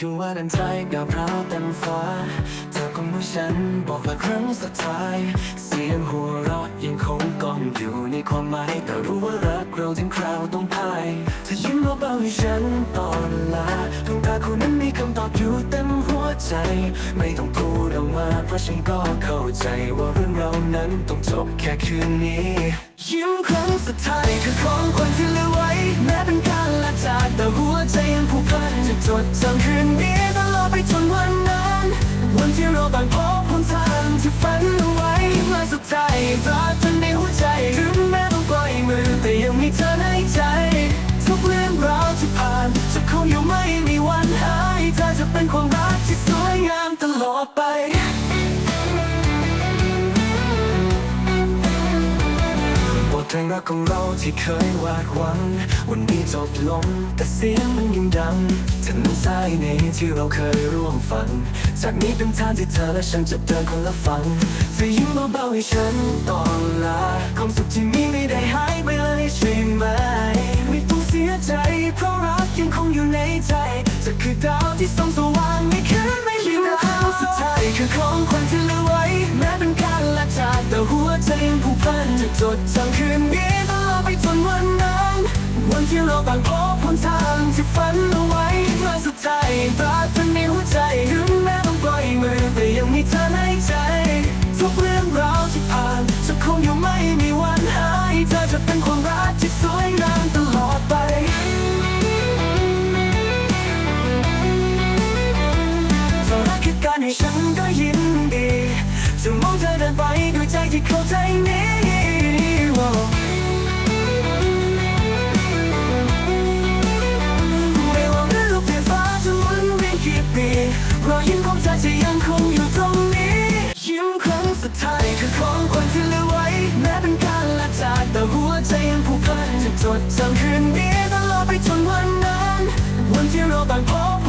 คือว่าดันใจกับเราเต็มฟ้าเธอคงรู้ฉันบอกว่าครั้งสุดท้าย เสียงหัวเราะยังคงก้องอยู่ในความหมายแต่รู้ว่ารักเราถึงคราวต้องพ่ายเธอยิ้มเบาๆให้ฉันตอนลาดวงตาคู่นั้นมีคำตอบอยู่เต็มหัวใจ ไม่ต้องพูดออกมาเพราะฉันก็เข้าใจว่าเรื่องเรานั้นต้องจบแค่คืนนี้ ยิ้มครั้งสุดท้ายคือของขวัญที่เหลือ แม้เป็นการลาจากแต่หัวใจยังผูกพันจะจดจำคืนนี้ตลอดไปจนวันนั้น วันที่เราต่างพบหนทางที่ฝันเอาไว้มาสุดท้ายตราจนในหัวใจถึงแม้ต้องปล่อยมือแต่ยังมีเธอในใจ ทุกเรื่องราวที่ผ่าน จะคงอยู่ไม่มีวันหายเธอจะเป็นความรักที่สวยงามตลอดไป รักของเราที่เคยวาดหวัง วันนี้จบลง แต่เสียงมันยังดังถนนสายนี้ที่เราเคยร่วมฝัน จากนี้เป็นทางที่เธอและฉันจะเดินคนละฝั่งเธอยิ้มเบาๆให้ฉันตอนลาความสุขที่มีไม่ได้หายไปเลยใช่ไหมไม่ต้องเสียใจ เพราะรักยังคงอยู่ในใจจะคือดาวที่ส่องสว่างไม่คืนไม่มีครั้งสุดท้ายคือของขวัญที่ลื แต่หัวใจยังผูกพันจะจดจำคืนนี้ตลอดไปจนวันนั้น วันที่เราต่างพบหนทางที่ฝันเอาไว้เมื่อสุดท้ายราตรึงในหัวใจถึงแม้ต้องปล่อยมือแต่ยังมีเธอในใจ ทุกเรื่องราวที่ผ่านจะคงอยู่ไม่มีวันหายเธอจะเป็นความรักที่สวยงามตลอดไปสาระคือการให้ฉันก็ยิน จะมองเธอเดินไปด้วยใจที่เข้าใจนี้ไม่ว่าเรื่องเปลี่ยนฟ้าจะหมุนเวียนกี่ปีรอยยิ้มของเธอจะยังคงอยู่ตรงนี้ ยิ้มครั้งสุดท้ายคือของขวัญที่เหลือไว้ แม้เป็นการลาจากแต่หัวใจยังผูกพันจะจดจำคืนนี้ตลอดไปจนวันนั้น วันที่เราต่างพบ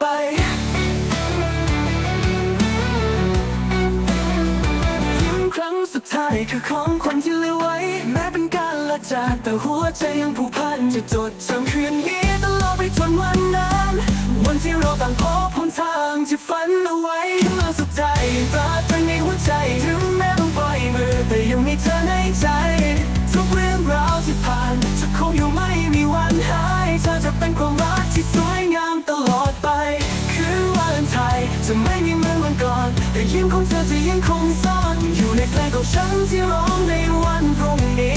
ไปยิ้มครั้งสุดท้ายคือของคนที่เหลือไว้ แม้เป็นการลาจากแต่หัวใจยังผูกพันจะจดจำคืนนี้ตลอดไปจนวันนั้น จะไม่มีเหมือนวันก่อนแต่ยิ้มของเธอจะยังคงซ่อนอยู่ในเพลงของฉันที่ร้องในวันพรุ่งนี้